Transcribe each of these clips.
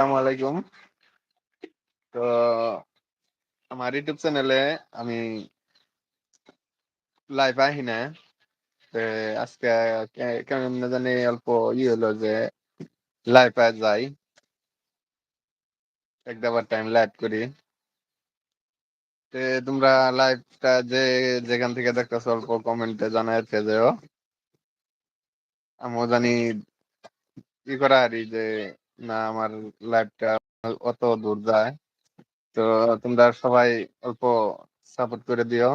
আসসালামু আলাইকুম। তো, আমার ইউটিউব চ্যানেলে আমি লাইভ আহি না আজকে কেমন না জানি অল্প ই হলো যে লাইভ আ যাই। একবার টাইম লাইভ করি। তোমরা লাইভটা যে, যেখান থেকে দেখতেছো, অল্প কমেন্টে জানাই যেও আমিও জানি ই করা আর যে না, আমার লাইভটা অত দূর যায়। তো তোমরা সবাই অল্প সাপোর্ট করে দিও।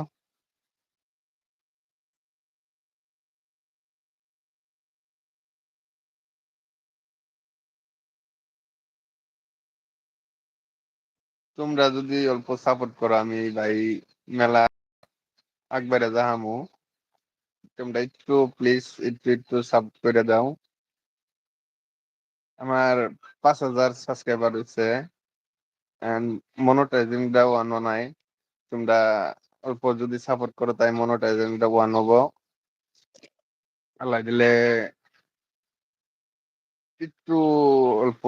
তোমরা যদি অল্প সাপোর্ট করো, আমি ভাই মেলা আকবারে যাহামু, তোমরা একটু প্লিজ একটু একটু সাপোর্ট করে দাও। আমার পাঁচ হাজার সাবস্ক্রাইবার হচ্ছে মনোটাইজিং দা ওয়ান নাই তোমরা অল্প যদি সাপোর্ট করো তাই মনোটাইজিং দা ওয়ান হব আল্লাহ দিলে একটু অল্প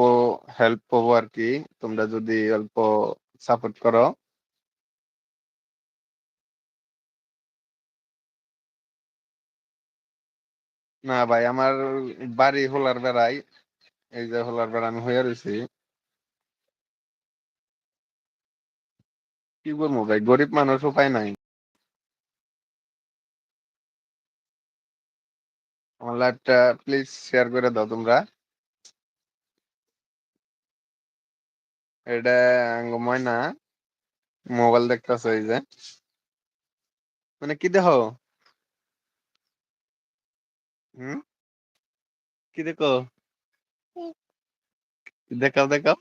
হেল্প পাবো আর কি তোমরা যদি অল্প সাপোর্ট করো। না ভাই, আমার বাড়ি হোলার বেড়াই এই যে হোলার বেড়া আমি রয়েছি কি বলব ভাই, গরিব মানুষ উপায় নাই। আমার লাইভটা প্লিজ শেয়ার করে দাও তোমরা। এটা ময়না মোবাইল দেখতেছো এই যে। মানে কি দেখো? হুম? কি দেখো? দেখাও দেখাও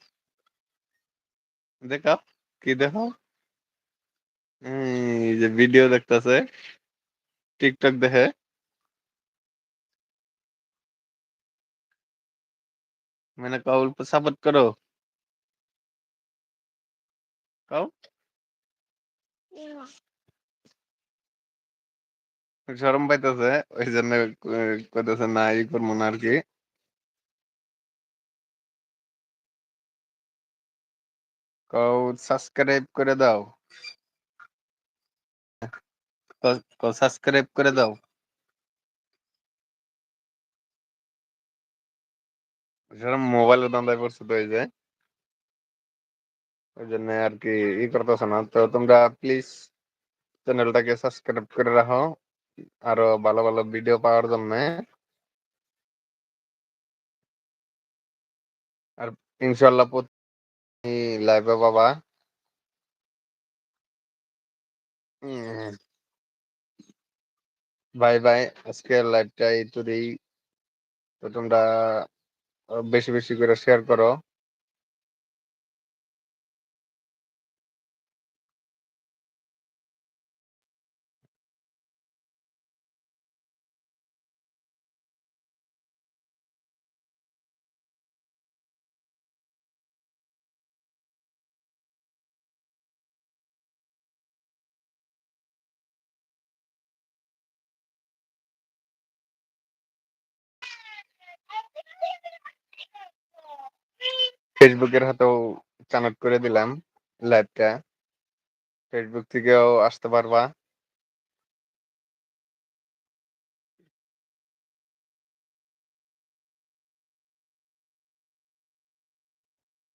দেখাও কি দেখো এই যে ভিডিও দেখতেছে টিকটক দেখে মানে কাউ সাপোর্ট করো কাউ শরম পাইতেছে ওই জন্য কইতেছে না ই করব না আর কি কাউ সাবস্ক্রাইব করে দাও? কাউ সাবস্ক্রাইব করে দাও? সেরকম মোবাইলের দান্দায় পড়ছে তো এই যে ওই জন্য আর কি ই করতেছে না। তো তোমরা প্লিজ চ্যানেলটাকে সাবস্ক্রাইব করে রাখো, আরও ভালো ভালো ভিডিও পাওয়ার জন্য। আর ইনশাল্লাহ লাইভে বাবা বাই বাই আজকে লাইভটা এই তোরই তো তোমরা বেশি বেশি করে শেয়ার করো। ফেসবুকের হাতেও কানেক্ট করে দিলাম লাইভটা ফেসবুক থেকেও আসতে পারবা।